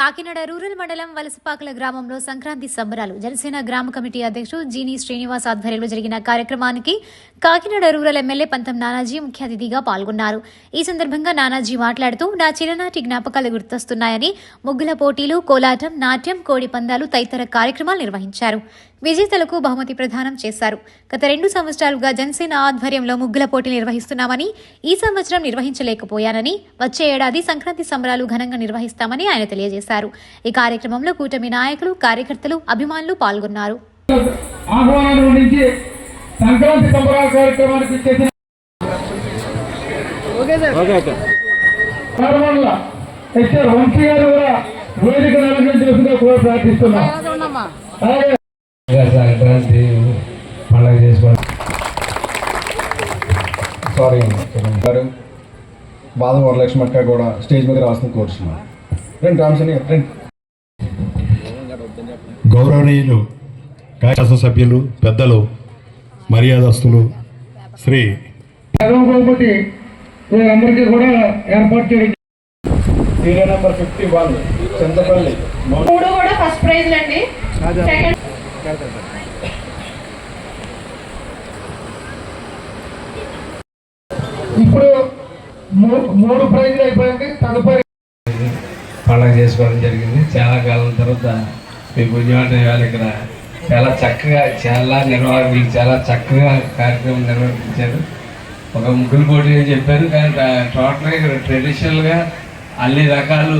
Kakinada rural మండలం వలసపాకల గ్రామంలో సంక్రాంతి సంబరాలు. జనసేన గ్రామ కమిటీ అధ్యక్షుడు జీని శ్రీనివాస్ ఆధ్వర్యంలో జరిగిన కార్యక్రమానికి కాకినాడ రూరల్ ఎమ్మెల్యే పంతం నానాజీ ముఖ్య అతిథిగా పాల్గొన్నారు. ఈ సందర్భంగా నానాజీ మాట్లాడుతూ నా చిన్ననాటి జ్ఞాపకాలు గుర్తొస్తున్నాయని ముగ్గుల పోటీలు కోలాటం నాట్యం కోడి పందాలు తదితర కార్యక్రమాలు నిర్వహించారు. విజేతలకు బహుమతి ప్రదానం చేశారు. గత రెండు సంవత్సరాలుగా జనసేన ఆధ్వర్యంలో ముగ్గుల పోటీ నిర్వహిస్తున్నామని ఈ సంవత్సరం నిర్వహించలేకపోయానని వచ్చే ఏడాది సంక్రాంతి సంబరాలు ఘనంగా నిర్వహిస్తామని ఆయన తెలియజేశారు. ఈ కార్యక్రమంలో కూటమి నాయకులు కార్యకర్తలు అభిమానులు పాల్గొన్నారు. సంక్రాంతి పండగ చేసుకోండి. సారీ గారు బాదం వరలక్ష్మి అక్క కూడా స్టేజ్ మీద రాసిన కోరుచున్నాను రెండు రెండు గౌరవనీయులు శాసనసభ్యులు పెద్దలు మర్యాదస్తులు శ్రీ వీరందరికీ కూడా ఏర్పాటు చేయడం. Serial number fifty one Chintapalli మూడు కూడా ఫస్ట్ ప్రైజ్ అండి. ఇప్పుడు మూడు ప్రైజ్లు అయిపోయింది తదుపరి చేసుకోవడం జరిగింది. చాలా కాలం తర్వాత మీ పుణ్యవాటి వాళ్ళు ఇక్కడ చాలా చక్కగా చాలా నిర్వాహకులు చాలా చక్కగా కార్యక్రమం నిర్వహించారు. ఒక ముగ్గురు పోటీ అని చెప్పారు. కానీ టోటల్గా ఇక్కడ ట్రెడిషనల్గా అన్ని రకాలు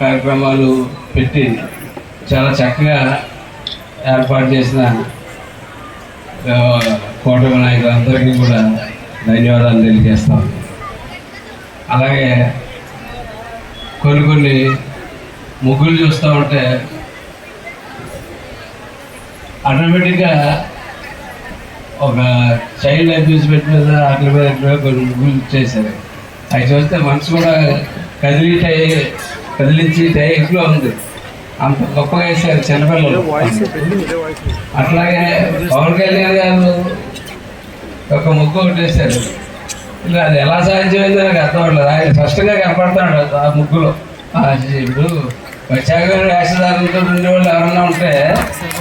కార్యక్రమాలు పెట్టి చాలా చక్కగా ఏర్పాటు చేసిన కోట కూటమి నాయకులందరికీ కూడా ధన్యవాదాలు తెలియజేస్తాం అలాగే కొన్ని కొన్ని ముగ్గులు చూస్తూ ఉంటే ఆటోమేటిక్గా ఒక చైల్డ్ అబ్యూస్మెంట్ మీద వాటి మీద మీద కొన్ని ముగ్గులు చేశారు. అవి చూస్తే మనసు కూడా కదిలి టై కదిలించి టైప్లో ఉంది. అంత గొప్పగా వేశారు చిన్నపిల్లలు. అట్లాగే పవన్ కళ్యాణ్ గారు ఒక ముగ్గు ఒకటి వేశారు. ఇలా అది ఎలా సాధ్యమైందో నాకు అర్థం అవ్వలేదు ఆయన స్పష్టంగా కనపడుతున్నాడు ఆ ముగ్గులో. ఆ ఇప్పుడు వచ్చాక వేషధారంతో ఉండే వాళ్ళు ఎవరన్నా ఉంటే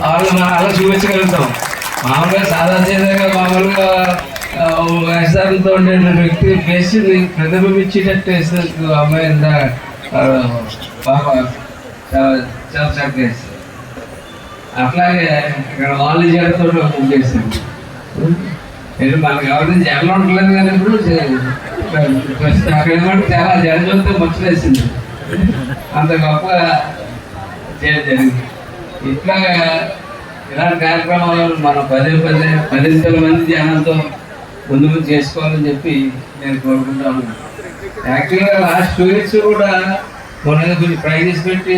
వాళ్ళు మనం అలా చూపించగలుగుతాం. మామూలుగా సాధారణంగా మామూలుగా ఆ, ఉండే వ్యక్తి ఫేస్ ప్రతిబింబించేటట్టు వేసినందుకు అమ్మాయి ఇందా, బాగా చాలా చక్కగా అట్లాగే ఇక్కడ వాళ్ళు చేరుతో ముగ్గేసారు ఇది మనకి ఎవరైనా జనం ఉండలేదు కానీ ఇప్పుడు అక్కడ ఏమంటే చాలా జనం చూస్తే ముచ్చలేసింది అంత గొప్పగా చేయడం జరిగింది ఇట్లా ఇలాంటి కార్యక్రమాలు మనం పదే పదే పదింతల మంది జనంతో ముందు ముందు చేసుకోవాలని చెప్పి నేను కోరుకుంటాను యాక్చువల్గా లాస్ట్ టూ ఇయర్స్ కూడా మొన్న కొన్ని ప్రైజెస్ పెట్టి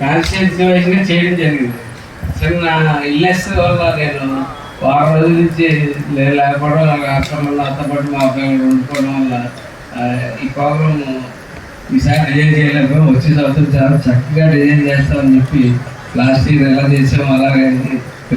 కాన్స్టిట్యూన్సీ వైజ్గా చేయడం జరిగింది. సరే నా ఇల్లెస్ వల్ల నేను వారం రోజుల నుంచి లే- లేకపోవడం రాష్ట్రంలో వల్ల పాటు మా అబ్బాయి కూడా ఉండిపోవడం వల్ల ఈ ప్రోగ్రాము ఈసారి డిజైన్ చేయలేకపోయాం వచ్చే సంవత్సరం చాలా చక్కగా డిజైన్ చేస్తామని చెప్పి లాస్ట్ ఇయర్ ఎలా చేసాం అలాగే